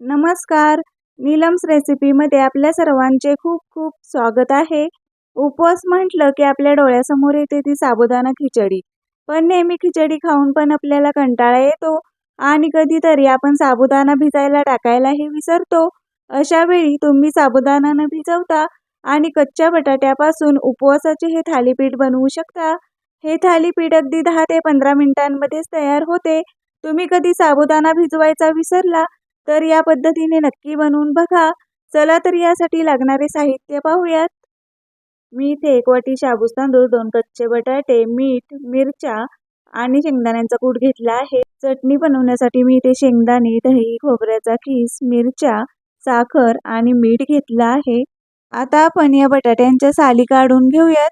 नमस्कार. नीलम्स रेसिपीमध्ये आपल्या सर्वांचे खूप खूप स्वागत आहे. उपवास म्हटलं की आपल्या डोळ्यासमोर येते ती साबुदाणा खिचडी. पण नेहमी खिचडी खाऊन पण आपल्याला कंटाळा येतो आणि कधीतरी आपण साबुदाणा भिजायला टाकायलाही विसरतो. अशा वेळी तुम्ही साबुदाणा न भिजवता आणि कच्च्या बटाट्यापासून उपवासाचे हे थालीपीठ बनवू शकता. हे थालीपीठ अगदी दहा ते पंधरा मिनिटांमध्येच तयार होते. तुम्ही कधी साबुदाणा भिजवायचा विसरला तर या पद्धतीने नक्की बनवून बघा. चला तर यासाठी लागणारे साहित्य पाहूयात. मी इथे एक वाटी शाबूस तांदूळ दोन कच्चे बटाटे मीठ मिरच्या आणि शेंगदाण्यांचा कूट घेतला आहे. चटणी बनवण्यासाठी मी इथे शेंगदाणे दही खोबऱ्याचा खीस मिरच्या साखर आणि मीठ घेतलं आहे. आता आपण या बटाट्यांच्या साली काढून घेऊयात.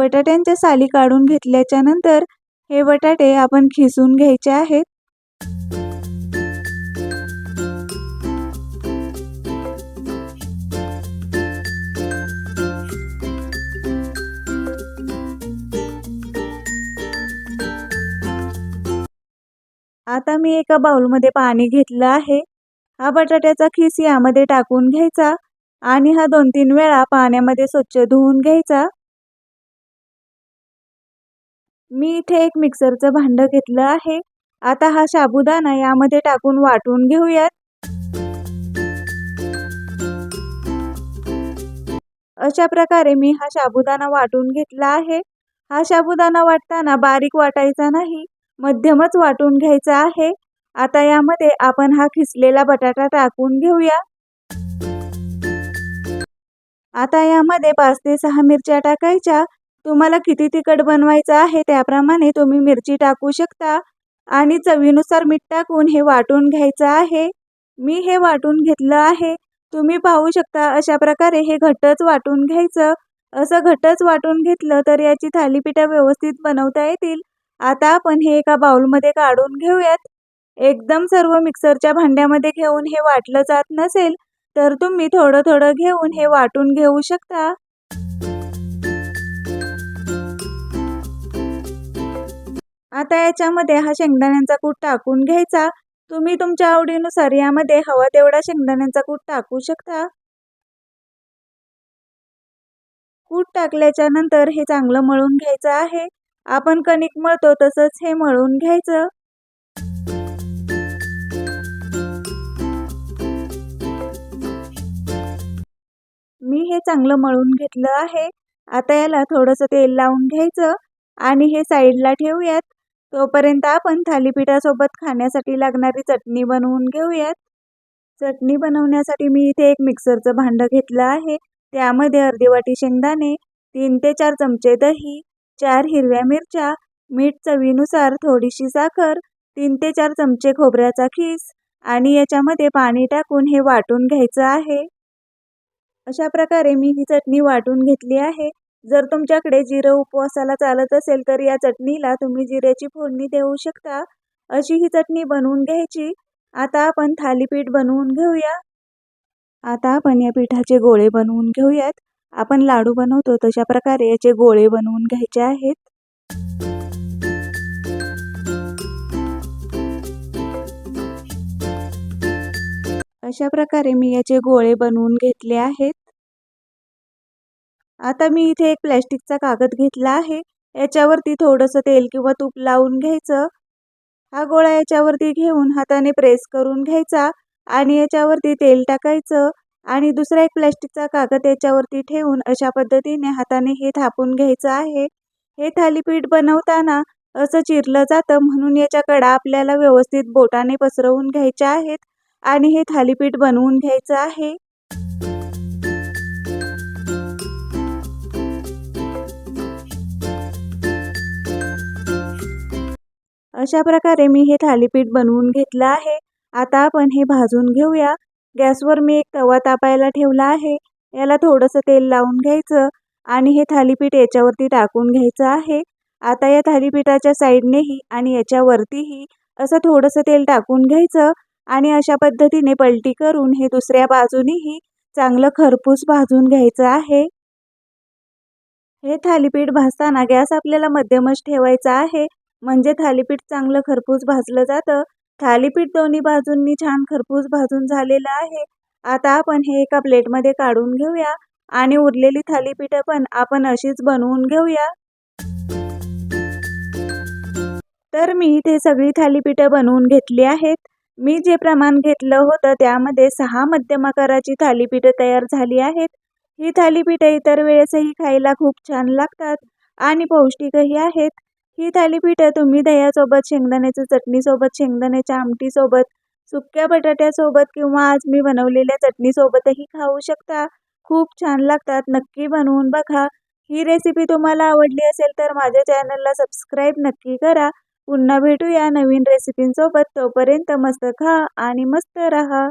बटाट्यांच्या साली काढून घेतल्याच्या नंतर हे बटाटे आपण खिसून घ्यायचे आहेत. आता मी एका बाउलमध्ये पाणी घेतलं आहे. हा बटाट्याचा खिस यामध्ये टाकून घ्यायचा आणि हा दोन तीन वेळा पाण्यामध्ये स्वच्छ धुवून घ्यायचा. मी इथे एक मिक्सरचं भांडं घेतलं आहे. आता हा साबुदाणा यामध्ये टाकून वाटून घेऊयात. अशा प्रकारे मी हा साबुदाणा वाटून घेतला आहे. हा साबुदाणा वाटताना बारीक वाटायचा नाही मध्यमच वाटून घ्यायचा आहे. आता यामध्ये आपण हा खिसलेला बटाटा टाकून घेऊया. आता यामध्ये पाच ते सहा मिरच्या टाकायच्या. तुम्हाला किती तिखट बनवायचं आहे त्याप्रमाणे तुम्ही मिरची टाकू शकता आणि चवीनुसार मीठ टाकून हे वाटून घ्यायचं आहे. मी हे वाटून घेतलं आहे. तुम्ही पाहू शकता अशा प्रकारे हे घट्टच वाटून घ्यायचं. असं घट्टच वाटून घेतलं तर याची थालीपीठं व्यवस्थित बनवता येतील. आता आपण हे एका बाउलमध्ये काढून घेऊयात. एकदम सर्व मिक्सरच्या भांड्यामध्ये घेऊन हे वाटलं जात नसेल तर तुम्ही थोडं थोडं घेऊन हे वाटून घेऊ शकता. आता याच्यामध्ये हा शेंगदाण्यांचा कूट टाकून घ्यायचा. तुम्ही तुमच्या आवडीनुसार यामध्ये हवा तेवढा शेंगदाण्यांचा कूट टाकू शकता. कूट टाकल्याच्या नंतर हे चांगलं मळून घ्यायचं आहे. आपण कणिक मळतो तसंच हे मळून घ्यायचं. मी हे चांगलं मळून घेतलं आहे. आता याला थोडंसं तेल लावून घ्यायचं आणि हे साईडला ठेवूयात. तोपर्यंत आपण थालीपीठासोबत खाण्यासाठी लागणारी चटणी बनवून घेऊयात. चटणी बनवण्यासाठी मी इथे एक मिक्सरचं भांडं घेतलं आहे. त्यामध्ये अर्धी वाटी शेंगदाणे तीन ते चार चमचे दही चार हिरव्या मिरच्या मीठ चवीनुसार थोडीशी साखर तीन ते चार चमचे खोबऱ्याचा खीस आणि याच्यामध्ये पाणी टाकून हे वाटून घ्यायचं आहे. अशा प्रकारे मी ही चटणी वाटून घेतली आहे. जर तुमच्याकडे जिरं उपवासाला चालत असेल तर या चटणीला तुम्ही जिऱ्याची फोडणी देऊ शकता. अशी ही चटणी बनवून घ्यायची. आता आपण थालीपीठ बनवून घेऊया. आता आपण या पिठाचे गोळे बनवून घेऊयात. आपण लाडू बनवतो तशा प्रकारे याचे गोळे बनवून घ्यायचे आहेत. अशा प्रकारे मी याचे गोळे बनवून घेतले आहेत. आता मी इथे एक प्लॅस्टिकचा कागद घेतला आहे. याच्यावरती थोडंसं तेल किंवा तूप लावून घ्यायचं. हा गोळा याच्यावरती घेऊन हाताने प्रेस करून घ्यायचा आणि याच्यावरती तेल टाकायचं आणि दुसरा एक प्लॅस्टिकचा कागद याच्यावरती ठेवून अशा पद्धतीने हाताने हे थापून घ्यायचं आहे. हे थालीपीठ बनवताना असं चिरलं जातं म्हणून याच्या कडा आपल्याला व्यवस्थित बोटाने पसरवून घ्यायच्या आहेत आणि हे थालीपीठ बनवून घ्यायचं आहे. अशा प्रकारे मी हे थालीपीठ बनवून घेतलं आहे. आता आपण हे भाजून घेऊया. गॅसवर मी एक तवा तापायला ठेवला आहे. याला थोडंसं तेल लावून घ्यायचं आणि हे थालीपीठ याच्यावरती टाकून घ्यायचं आहे. आता या थालीपीठाच्या साईडनेही आणि याच्यावरतीही असं थोडंसं तेल टाकून घ्यायचं आणि अशा पद्धतीने पलटी करून हे दुसऱ्या बाजूनेही चांगलं खरपूस भाजून घ्यायचं आहे. हे थालीपीठ भाजताना गॅस आपल्याला मध्यमच ठेवायचा आहे. म्हणजे थालीपीठ चांगलं खरपूस भाजलं जातं. थालीपीठ दोन्ही बाजूंनी छान खरपूस भाजून झालेलं आहे. आता आपण हे एका प्लेटमध्ये काढून घेऊया आणि उरलेली थालीपीठं पण आपण अशीच बनवून घेऊया. तर मी इथे सगळी थालीपीठं बनवून घेतली आहेत. मी जे प्रमाण घेतलं होतं त्यामध्ये सहा मध्यम आकाराची थालीपीठं तयार झाली आहेत. ही थालीपीठं इतर वेळेसही खायला खूप छान लागतात आणि पौष्टिकही आहेत. ही थालीपीठं तुम्ही दह्यासोबत शेंगदाण्याच्या चटणीसोबत शेंगदाण्याच्या आमटीसोबत सुक्या बटाट्यासोबत किंवा आज मी बनवलेल्या चटणीसोबतही खाऊ शकता. खूप छान लागतात. नक्की बनवून बघा. ही रेसिपी तुम्हाला आवडली असेल तर माझ्या चॅनलला सबस्क्राईब नक्की करा. पुन्हा भेटूया नवीन रेसिपींसोबत तोपर्यंत मस्त खा आणि मस्त रहा.